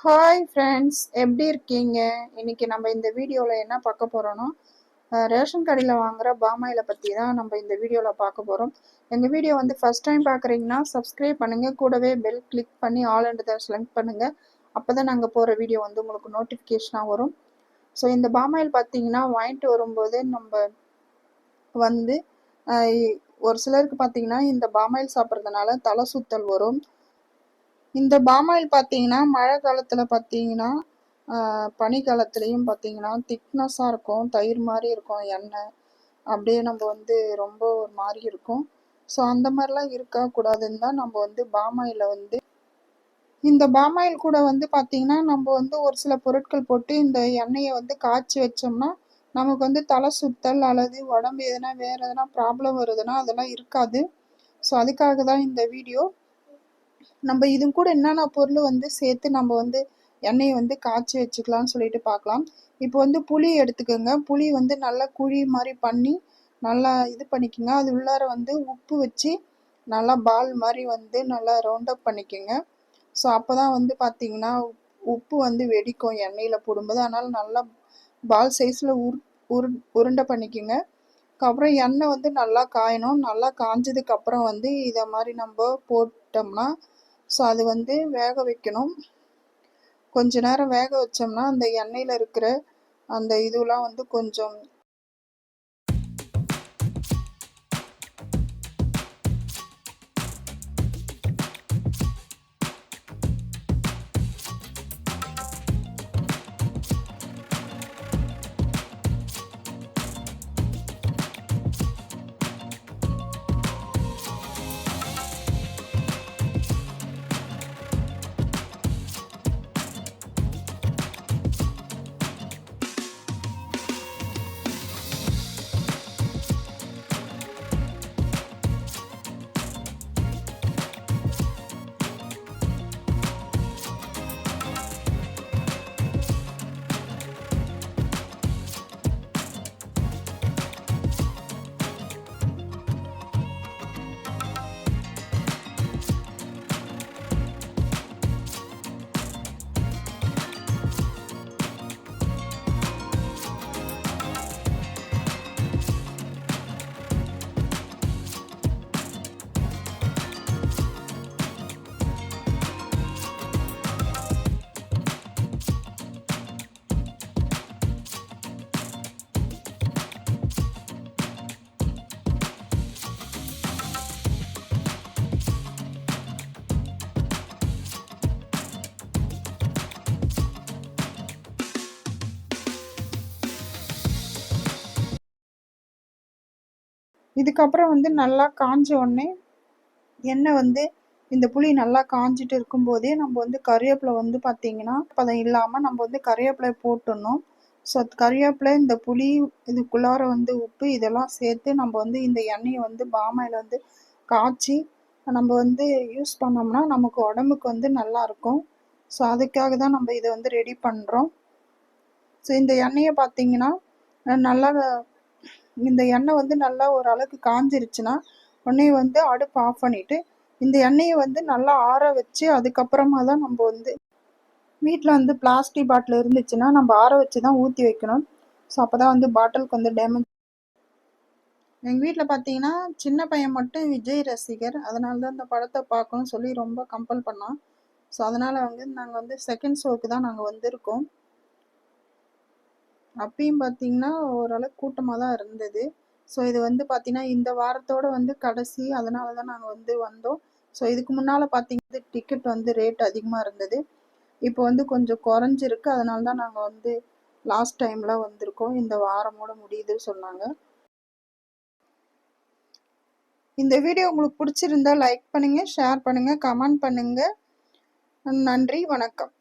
Hi friends எப்படி இருக்கீங்க? இன்னைக்கு நம்ம இந்த வீடியோவில் என்ன பார்க்க போகிறோன்னா ரேஷன் கடையில் வாங்குகிற பாமாயில் பற்றி தான் நம்ம இந்த வீடியோவில் பார்க்க போகிறோம் எங்கள் வீடியோ வந்து ஃபஸ்ட் டைம் பார்க்குறீங்கன்னா சப்ஸ்கிரைப் பண்ணுங்கள் கூடவே பெல் கிளிக் பண்ணி ஆல் அண்ட் தான் செலக்ட் பண்ணுங்கள் அப்போ தான் நாங்கள் போகிற வீடியோ வந்து உங்களுக்கு நோட்டிஃபிகேஷனாக வரும். ஸோ இந்த பாமாயில் பார்த்தீங்கன்னா வாங்கிட்டு வரும்போது நம்ம வந்து ஒரு சிலருக்கு பார்த்தீங்கன்னா இந்த பாமாயில் சாப்பிட்றதுனால தலை சுத்தல் வரும். இந்த பாமாயில் பார்த்தீங்கன்னா மழை காலத்தில் பார்த்தீங்கன்னா பனி காலத்துலேயும் பார்த்தீங்கன்னா திக்னஸாக இருக்கும். தயிர் மாதிரி இருக்கும் எண்ணெய். அப்படியே நம்ம வந்து ரொம்ப ஒரு மாதிரி இருக்கும். ஸோ அந்த மாதிரிலாம் இருக்கக்கூடாதுன்னு தான் நம்ம வந்து பாமாயில் வந்து இந்த பாமாயில் கூட வந்து பார்த்தீங்கன்னா நம்ம வந்து ஒரு சில பொருட்கள் போட்டு இந்த எண்ணெயை வந்து காய்ச்சி வச்சோம்னா நமக்கு வந்து தலை சுத்தல் அல்லது உடம்பு எதுனா வேறு எதனா ப்ராப்ளம் வருதுன்னா அதெல்லாம் இருக்காது. ஸோ அதுக்காக தான் இந்த வீடியோ. நம்ம இதுவும் கூட என்னென்ன பொருள் வந்து சேர்த்து நம்ம வந்து எண்ணெயை வந்து காய்ச்சி வச்சுக்கலாம்னு சொல்லிட்டு பார்க்கலாம். இப்போ வந்து புளி எடுத்துக்கோங்க. புளி வந்து நல்லா குழி மாதிரி பண்ணி நல்லா இது பண்ணிக்கோங்க. அது உள்ளார வந்து உப்பு வச்சு நல்லா பால் மாதிரி வந்து நல்லா ரவுண்ட் அப் பண்ணிக்கோங்க. ஸோ அப்போ தான் வந்து பார்த்தீங்கன்னா உப்பு வந்து வெடிக்கும் எண்ணெயில் போடும்போது. அதனால் நல்லா பால் சைஸில் உரு உரு உருண்டை பண்ணிக்கோங்க. அப்புறம் எண்ணெய் வந்து நல்லா காயணும். நல்லா காஞ்சதுக்கப்புறம் வந்து இதை மாதிரி நம்ம போட்டோம்னா ஸோ அது வந்து வேக வைக்கணும். கொஞ்ச நேரம் வேக வச்சோம்னா அந்த எண்ணெயில் இருக்கிற அந்த இதுலாம் வந்து கொஞ்சம் இதுக்கப்புறம் வந்து நல்லா காஞ்ச உடனே எண்ணெய் வந்து இந்த புளி நல்லா காஞ்சிட்டு இருக்கும்போதே நம்ம வந்து கறிவேப்பிலை வந்து பார்த்தீங்கன்னா பதம் இல்லாமல் நம்ம வந்து கறிவேப்பிலை போட்டுடணும். ஸோ கறிவேப்பிலை இந்த புளி இதுக்குள்ளார வந்து உப்பு இதெல்லாம் சேர்த்து நம்ம வந்து இந்த எண்ணெயை வந்து பாமாயில் வந்து காய்ச்சி நம்ம வந்து யூஸ் பண்ணோம்னா நமக்கு உடம்புக்கு வந்து நல்லா இருக்கும். ஸோ அதுக்காக தான் நம்ம இதை வந்து ரெடி பண்ணுறோம் ஸோ இந்த எண்ணெயை பார்த்தீங்கன்னா நல்லா இந்த எண்ணெய் வந்து நல்லா ஒரு அளவுக்கு காஞ்சிருச்சுன்னா உடனே வந்து அடுப்பு ஆஃப் பண்ணிவிட்டு இந்த எண்ணெயை வந்து நல்லா ஆற வச்சு அதுக்கப்புறமா தான் நம்ம வந்து வீட்டில் வந்து பிளாஸ்டிக் பாட்டில் இருந்துச்சுன்னா நம்ம ஆற வச்சு தான் ஊற்றி வைக்கணும். ஸோ அப்போ தான் வந்து பாட்டிலுக்கு வந்து டேமேஜ் எங்கள் வீட்டில் பார்த்தீங்கன்னா சின்ன பையன் மட்டும் விஜய் ரசிகர். அதனால தான் இந்த படத்தை பார்க்கணும்னு சொல்லி ரொம்ப கம்பல் பண்ணான். ஸோ அதனால் வந்து நாங்கள் வந்து செகண்ட் ஷோக்கு தான் நாங்கள் வந்திருக்கோம். அப்பயும் பார்த்தீங்கன்னா ஓரளவுக்கு கூட்டமாக தான் இருந்தது. ஸோ இது வந்து பார்த்தீங்கன்னா இந்த வாரத்தோட வந்து கடைசி அதனால தான் நாங்கள் வந்து வந்தோம். ஸோ இதுக்கு முன்னால் பார்த்தீங்கன்னா டிக்கெட் வந்து ரேட் அதிகமாக இருந்தது. இப்போ வந்து கொஞ்சம் குறைஞ்சிருக்கு. அதனால தான் நாங்கள் வந்து லாஸ்ட் டைமில் வந்திருக்கோம். இந்த வாரமோட முடியுதுன்னு சொன்னாங்க. இந்த வீடியோ உங்களுக்கு பிடிச்சிருந்தா லைக் பண்ணுங்கள் ஷேர் பண்ணுங்கள் கமெண்ட் பண்ணுங்கள் நன்றி வணக்கம்.